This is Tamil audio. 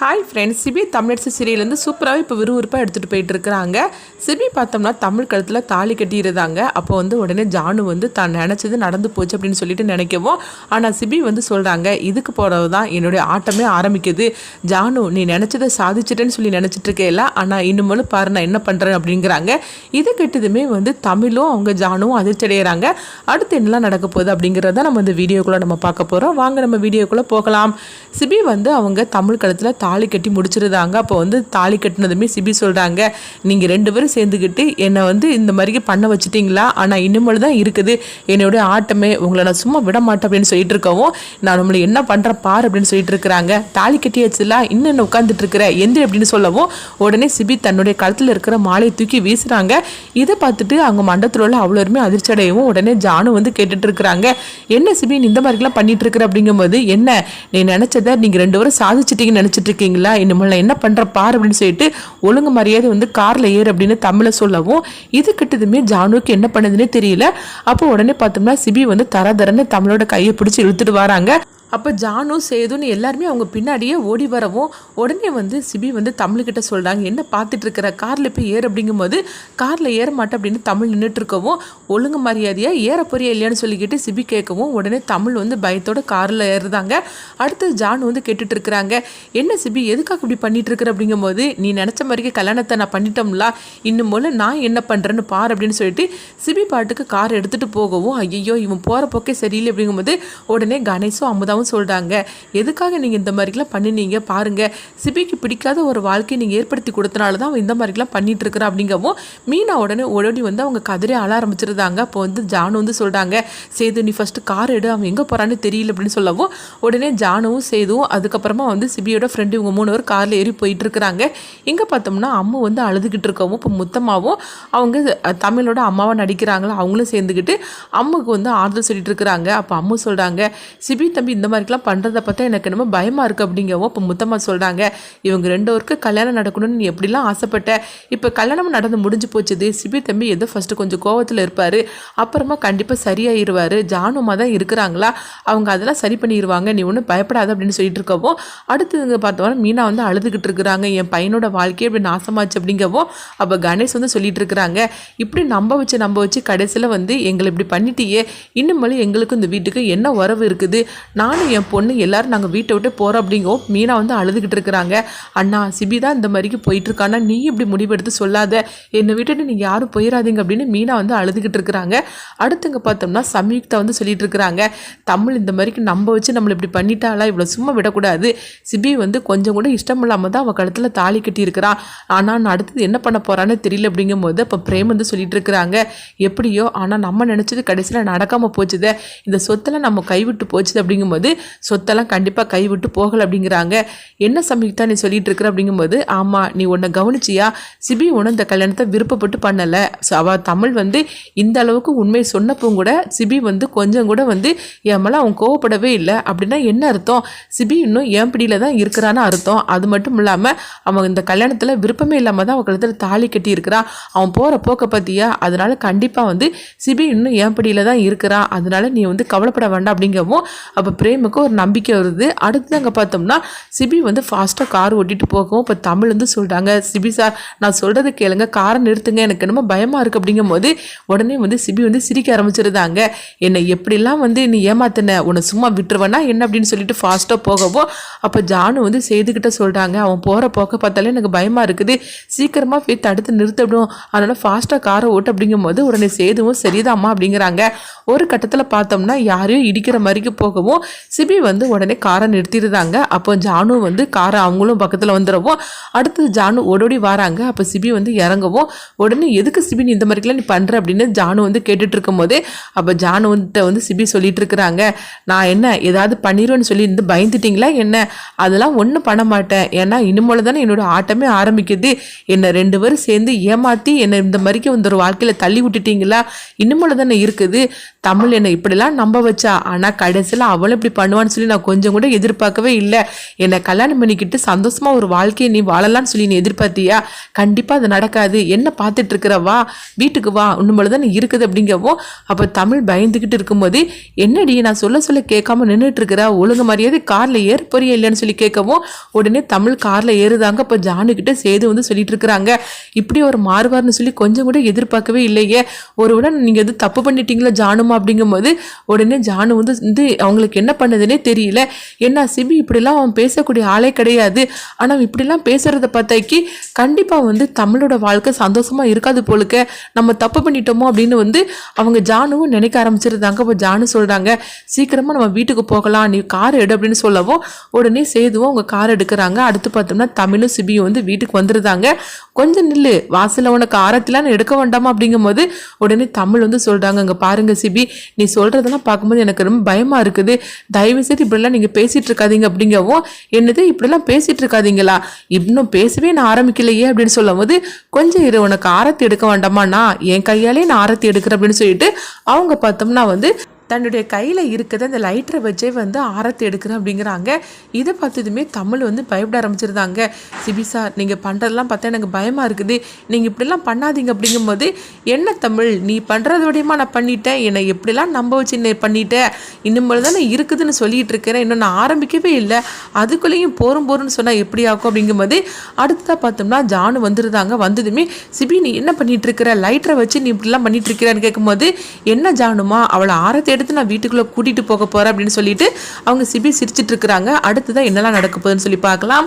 ஹாய் ஃப்ரெண்ட்ஸ் சிபி தமிழரசு சீரியலேருந்து சூப்பராகவே இப்போ விறுவிறுப்பாக எடுத்துகிட்டு போயிட்டு இருக்கிறாங்க சிபி பார்த்தோம்னா தமிழ் கழுத்தில் தாலி கட்டியிருந்தாங்க. அப்போ வந்து உடனே ஜானு வந்து தான் நினச்சது நடந்து போச்சு அப்படின்னு சொல்லிட்டு நினைக்கவும் ஆனால் சிபி வந்து சொல்கிறாங்க இதுக்கு போகிறது தான் என்னுடைய ஆட்டமே ஆரம்பிக்குது. ஜானு நீ நினச்சதை சாதிச்சிட்டேன்னு சொல்லி நினச்சிட்டு இருக்கேல ஆனால் இன்னும் பாரு நான் என்ன பண்ணுறேன் அப்படிங்கிறாங்க. இது கெட்டதுமே வந்து தமிழும் அவங்க ஜானுவும் அதிர்ச்சி அடைகிறாங்க அடுத்து என்னெல்லாம் நடக்க போகுது அப்படிங்கிறத நம்ம இந்த வீடியோக்குள்ளே நம்ம பார்க்க போகிறோம் வாங்க நம்ம வீடியோக்குள்ளே போகலாம். சிபி வந்து அவங்க தமிழ் கழுத்தில் தாலி கட்டி முடிச்சிருந்தாங்க. அப்போ வந்து தாலி கட்டினதுமே சிபி சொல்கிறாங்க நீங்கள் ரெண்டு பேரும் சேர்ந்துக்கிட்டு என்னை வந்து இந்த மாதிரி பண்ண வச்சுட்டிங்களா? ஆனால் இன்னுமேல் தான் இருக்குது. என்னுடைய ஆட்டமே உங்களை நான் சும்மா விட மாட்டேன் அப்படின்னு சொல்லிட்டு இருக்கவும் நான் நம்மளை என்ன பண்ணுறேன் பார் அப்படின்னு சொல்லிட்டு இருக்கிறாங்க. தாலி கட்டி வச்சுல இன்னும் என்ன உட்காந்துட்டு இருக்கிற? எந்திரி அப்படின்னு சொல்லவும் உடனே சிபி தன்னுடைய கழுத்தில் இருக்கிற மாலையை தூக்கி வீசுறாங்க. இதை பார்த்துட்டு அவங்க மண்டத்தில் உள்ள அவ்வளோருமே அதிர்ச்சி அடையவும் உடனே ஜானு வந்து கேட்டுட்டு இருக்கிறாங்க. என்ன சிபி இந்த மாதிரிலாம் பண்ணிட்டு இருக்கிற? அப்படிங்கும்போது என்ன நீ நினைச்சதை நீங்க ரெண்டு பேரும் சாதிச்சிட்டீங்கன்னு நினைச்சிட்டு இருக்கீங்களா? இனிமேல் என்ன பண்ற பாரு அப்படின்னு சொல்லிட்டு ஒழுங்கு மரியாதை வந்து கார்ல ஏறு அப்படின்னு தமிழை சொல்லவும் இது கிட்டதுமே ஜானுக்கு என்ன பண்ணுதுன்னே தெரியல. அப்போ உடனே பார்த்தோம்னா சிபி வந்து தர தரன்னு தமிழோட கையை பிடிச்சி இழுத்துட்டு வராங்க. அப்போ ஜானும் சேதுன்னு எல்லாருமே அவங்க பின்னாடியே ஓடி வரவும் உடனே வந்து சிபி வந்து தமிழ்கிட்ட சொல்கிறாங்க என்ன பார்த்துட்டு இருக்கிற? காரில் போய் ஏறு. அப்படிங்கும்போது காரில் ஏற மாட்டேன் அப்படின்னு தமிழ் நின்றுட்டு இருக்கவும் ஒழுங்கு மரியாதையாக ஏற போறியா இல்லையான்னு சொல்லிக்கிட்டு சிபி கேட்கவும் உடனே தமிழ் வந்து பயத்தோட காரில் ஏறுதாங்க அடுத்து ஜானு வந்து கேட்டுட்டு இருக்கிறாங்க என்ன சிபி எதுக்காக இப்படி பண்ணிட்டு இருக்கிற? அப்படிங்கும்போது நீ நினச்ச மாதிரியே கல்யாணத்தை நான் பண்ணிட்டோம்ல இன்னும் போல நான் என்ன பண்ணுறேன்னு பார் அப்படின்னு சொல்லிட்டு சிபி பாட்டுக்கு கார் எடுத்துகிட்டு போகவும் ஐயோ இவன் போகிற போக்கே சரியில்லை அப்படிங்கும்போது உடனே கணேஷும் அமுதாவும் சொல்கிறாங்க எதுக்காக நீங்கள் இந்த மாதிரிலாம் பண்ணினீங்க? பாருங்கள் சிபிக்கு பிடிக்காத ஒரு வாழ்க்கையை நீங்கள் ஏற்படுத்தி கொடுத்தனால தான் அவன் இந்த மாதிரிலாம் பண்ணிட்டு அப்படிங்கவும் மீனா உடனே உடனே வந்து அவங்க கதறி ஆள ஆரம்பிச்சிருந்தாங்க. அப்போ வந்து ஜானு வந்து சொல்கிறாங்க சேது நீ ஃபஸ்ட்டு கார் எடு அவன் எங்கே போகிறான்னு தெரியல அப்படின்னு சொல்லவும் உடனே ஜானுவும் சேதுவும் அதுக்கப்புறமா வந்து சிபியோட ஃப்ரெண்டு இவங்க மூணு பேர் காரில் ஏறி போயிட்டு இருக்கிறாங்க. இங்கே பார்த்தோம்னா அம்மு வந்து அழுதுகிட்டு இருக்கவும் இப்போ முத்தமாகவும் அவங்க தமிழோட அம்மாவை நடிக்கிறாங்களா அவங்களும் சேர்ந்துக்கிட்டு அம்முக்கு வந்து ஆறுதல் சொல்லிட்டு இருக்கிறாங்க. அப்போ அம்மு சொல்கிறாங்க சிபி தம்பி இந்த மாதிரிலாம் பண்ணுறத பார்த்தா எனக்கு என்னமோ பயமாக இருக்குது அப்படிங்கவும் இப்போ முத்தம்மா சொல்கிறாங்க இவங்க ரெண்டு ஒருக்கு கல்யாணம் நடக்கணும்னு நீ எப்படிலாம் ஆசைப்பட்ட? இப்போ கல்யாணம் நடந்து முடிஞ்சு போச்சுது. சிபி தம்பி ஏதோ ஃபஸ்ட்டு கொஞ்சம் கோவத்தில் இருப்பார். அப்புறமா கண்டிப்பாக சரியாயிருவார். ஜானுமா தான் இருக்கிறாங்களா? அவங்க அதெல்லாம் சரி பண்ணிடுவாங்க நீ ஒன்றும் பயப்படாத அப்படின்னு சொல்லிட்டு இருக்கவும் அடுத்ததுங்க பார்த்தோம்னா மீனா வந்து அழுதுகிட்டு இருக்கிறாங்க. என் பையனோட வாழ்க்கையே இப்படி நாசமாச்சு அப்படிங்கவும் அப்போ கணேஷ் வந்து சொல்லிட்டு இருக்கிறாங்க. இப்படி நம்ப வச்சு நம்ப வச்சு கடைசியில் வந்து எங்களை இப்படி பண்ணிட்டியே. இன்னுமேலும் எங்களுக்கும் இந்த வீட்டுக்கு என்ன உறவு இருக்குது? நானும் என் பொண்ணு எல்லாரும் நாங்கள் வீட்டை விட்டு போகிறோம் அப்படிங்கவும் மீனா வந்து அழுதுகிட்டு இருக்கிறாங்க. அண்ணா சிபி தான் இந்த மாதிரிக்கு போயிட்டுருக்கானா? நீ இப்படி முடிவெடுத்து சொல்லாத. என்னை விட்டுட்டு நீங்கள் யாரும் போயிடாதீங்க அப்படின்னு மீனா வந்து அழுதுகிட்டு இருக்கிறாங்க. அடுத்துங்க பார்த்தோம்னா சம்யுக்தா வந்து சொல்லிட்டு இருக்கிறாங்க. தமிழ் இந்த மாதிரிக்கு நம்ம வச்சு நம்மளை இப்படி பண்ணிட்டாளா? இவ்வளோ சும்மா விடக்கூடாது. சிபி வந்து கொஞ்சம் கூட இஷ்டம் இல்லாமல் தான் அவள் கழுத்தில் தாலி கட்டியிருக்கிறான் ஆனால் நான் அடுத்தது என்ன பண்ண போகிறான்னு தெரியல அப்படிங்கும்போது அப்போ பிரேம் வந்து சொல்லிட்டு இருக்கிறாங்க. எப்படியோ ஆனால் நம்ம நினச்சது கடைசியில் நடக்காமல் போச்சுதே. இந்த சொத்தில் நம்ம கைவிட்டு போச்சுது அப்படிங்கும்போது சொத்தெல்லாம் கண்டிப்பாக கைவிட்டு போகலை அப்படிங்கிறாங்க. என்ன சம்யுக்தா நீ சொல்லிட்டு இருக்கிற அப்படிங்கும்போது ஆமாம் நீ உன்னை கவனிச்சியா? சிபி ஒன்று இந்த கல்யாணத்தை விருப்பப்பட்டு பண்ணலை. ஸோ அவள் தமிழ் வந்து இந்த அளவுக்கு உண்மை சொன்னப்போ கூட சிபி வந்து கொஞ்சம் கூட வந்து என் மேலே அவன் கோவப்படவே இல்லை. அப்படின்னா என்ன அர்த்தம்? சிபி இன்னும் என் பிடியில் தான் இருக்கிறான்னு அர்த்தம். அது மட்டும் இல்லாமல் அவன் இந்த கல்யாணத்தில் விருப்பமே இல்லாமல் தான் அவன் கழுத்தில் தாலி கட்டி இருக்கிறான். அவன் போகிற போக்க பார்த்தியா அதனால கண்டிப்பாக வந்து சிபி இன்னும் என் பிடியில் தான் இருக்கிறான். அதனால நீ வந்து கவலைப்பட வேண்டாம் அப்படிங்கவும் அப்போ பிரேமுக்கு ஒரு நம்பிக்கை வருது. அடுத்து அங்கே பார்த்தோம்னா சிபி வந்து ஃபாஸ்ட்டாக கார் ஓட்டிட்டு போகவும் இப்போ தமிழ் வந்து சொல்கிறாங்க சிபி சார் நான் சொல்கிறது கேளுங்க. காரை நிறுத்துங்க. எனக்கு என்னமோ பயமாக இருக்குது அப்படிங்கும்போது உடனே வந்து சிபி வந்து சிரிக்க ஆரம்பிச்சிருந்தாங்க. என்னை எப்படிலாம் வந்து நீ ஏமாத்தின? உன்னை சும்மா விட்டுருவேனா? என்ன? அப்படின்னு சொல்லிட்டு ஃபாஸ்ட்டாக போகவும் அப்போ ஜானு வந்து செய்துக்கிட்ட சொல்கிறாங்க அவன் போகிற போக்க பார்த்தாலே எனக்கு பயமாக இருக்குது. சீக்கிரமாக போய் தடுத்து நிறுத்தணும் அதனால் ஃபாஸ்ட்டாக காரை ஓட்டு அப்படிங்கும்போது உடனே சேதுவும் சரிதாம்மா அப்படிங்கிறாங்க. ஒரு கட்டத்தில் பார்த்தோம்னா யாரையும் இடிக்கிற மாதிரிக்கு போகவும் சிபி வந்து உடனே காரை நிறுத்திடுறாங்க. அப்போ ஜானு வந்து காரை அவங்களும் பக்கத்தில் வந்துடவும் அடுத்தது ஜானு ஓடோடி வராங்க. அப்போ சிபி வந்து இறங்கவும். உடனே எதுக்கு சிபி நீ இந்த மாதிரிக்கெல்லாம் நீ பண்ணுற அப்படின்னு ஜானு வந்து கேட்டுட்டு இருக்கும்போது அப்போ ஜானு வந்து சிபி சொல்லிட்டு இருக்கிறாங்க நான் என்ன ஏதாவது பண்ணிடுவேன்னு சொல்லி இருந்து பயந்துட்டீங்களா என்ன? அதெல்லாம் ஒன்றும் பண்ண மாட்டேன். ஏன்னா இனிமேல் தானே என்னோட ஆட்டமே ஆரம்பிக்குது. என்னை ரெண்டு பேரும் சேர்ந்து ஏமாற்றி என்னை இந்த மாதிரிக்கு வந்து ஒரு வாழ்க்கையில் தள்ளி விட்டுட்டீங்களா? இனிமேல் தானே இருக்குது. தமிழ் என்னை இப்படிலாம் நம்ப வச்சா? ஆனால் கடைசியில் அவளும் இப்படி பண்ணுவான்னு சொல்லி நான் கொஞ்சம் கூட எதிர்பார்க்கவே இல்லை. என்னை கல்யாணம் பண்ணிக்கிட்டு சந்தோஷமாக ஒரு வாழ்க்கையை நீ வாழலாம்னு சொல்லி நீ எதிர்பார்த்தியா? கண்டிப்பாக அது நடக்காது. என்ன பார்த்துட்டு இருக்கிறவா வீட்டுக்கு வா. உன்னும்போது தான் இருக்குது அப்படிங்கவும் அப்போ தமிழ் பயந்துக்கிட்டு இருக்கும்போது என்னடி நான் சொல்ல சொல்ல கேட்காம நின்றுட்டு இருக்கிற? ஒழுங்கு மரியாதை காரில் ஏற போறியா இல்லைன்னு சொல்லி கேட்கவும் உடனே தமிழ் காரில் ஏறுதாங்க. இப்போ ஜானுக்கிட்ட சேது வந்து சொல்லிட்டு இருக்கிறாங்க. இப்படி ஒரு மாறுவார்னு சொல்லி கொஞ்சம் கூட எதிர்பார்க்கவே இல்லையே. ஒருவேளை நீங்கள் எதுவும் தப்பு பண்ணிட்டீங்களா ஜானுமா அப்படிங்கும்போது உடனே ஜானு வந்து வந்து அவங்களுக்கு என்ன பண்ணதுன்னே தெரியல. என்ன சிபி இப்படிலாம் அவன் பேசக்கூடிய ஆளே கிடையாது. ஆனால் இப்படிலாம் பேசுகிறத பார்த்தாக்கி கண்டிப்பாக வந்து தமிழோட வாழ்க்கை சந்தோஷமா இருக்காது போலுக்க. நம்ம தப்பு பண்ணிட்டோமோ அப்படின்னு வந்து அவங்க ஜானுவும் நினைக்க ஆரம்பிச்சிருந்தாங்க அப்போ ஜானு சொல்கிறாங்க சீக்கிரமாக நம்ம வீட்டுக்கு போகலாம். நீ கார் எடு அப்படின்னு சொல்லவும் உடனே சேதுவும் அவங்க கார் எடுக்கிறாங்க. அடுத்து பார்த்தோம்னா தமிழும் சிபியும் வந்து வீட்டுக்கு வந்துருந்தாங்க கொஞ்சம் நில்லு. வாசலில் உனக்கு ஆரத்திலாம் எடுக்க வேண்டாமா அப்படிங்கும்போது உடனே தமிழ் வந்து சொல்றாங்க. அங்க பாருங்க சிபி நீ சொல்றதெல்லாம் பார்க்கும்போது எனக்கு ரொம்ப பயமா இருக்குது. தயவு செய்து இப்படிலாம் நீங்க பேசிட்டு இருக்காதீங்க அப்படிங்கவும் என்னது இப்படிலாம் பேசிட்டு இருக்காதீங்களா? இன்னும் பேசவே நான் ஆரம்பிக்கலையே அப்படின்னு சொல்லும் போது கொஞ்சம் இரு உனக்கு ஆரத்தி எடுக்க வேண்டாமா? நான் என் கையாலே நான் ஆரத்தி எடுக்கிறேன் அப்படின்னு சொல்லிட்டு அவங்க பார்த்தோம்னா வந்து தன்னுடைய கையில் இருக்கிற அந்த லைட்டரை வச்சே வந்து ஆரத்தி எடுக்கிறேன் அப்படிங்கிறாங்க. இதை பார்த்ததுமே தமிழ் வந்து பயப்பட ஆரம்பிச்சிருந்தாங்க. சிபி சார் நீங்கள் பண்ணுறதெல்லாம் பார்த்தா எனக்கு பயமாக இருக்குது. நீங்கள் இப்படிலாம் பண்ணாதீங்க அப்படிங்கும்போது என்ன தமிழ்? நீ பண்ணுறத நான் பண்ணிட்டேன்? என்னை எப்படிலாம் நம்ப வச்சு என்னை பண்ணிட்டேன் இன்னும் தானே இருக்குதுன்னு சொல்லிட்டு இருக்கிறேன். இன்னும் நான் ஆரம்பிக்கவே இல்லை. அதுக்குள்ளேயும் போரும் போரும்னு சொன்னால் எப்படி ஆகும்? அப்படிங்கும்போது அடுத்ததாக பார்த்தோம்னா ஜானு வந்துருந்தாங்க. வந்ததுமே சிபி நீ என்ன பண்ணிட்டு இருக்கிற? லைட்டரை வச்சு நீ இப்படிலாம் பண்ணிட்டு இருக்கிறான்னு கேட்கும்போது என்ன ஜானுமா? அவளை ஆரத்தி எடுத்து நான் வீட்டுக்குள்ளே கூட்டிகிட்டு போக போகிறேன் அப்படின்னு சொல்லிட்டு அவங்க சிபி சிரிச்சிட்டு இருக்கிறாங்க. அடுத்ததான் என்னெல்லாம் நடக்க போகுதுன்னு சொல்லி பார்க்கலாம்.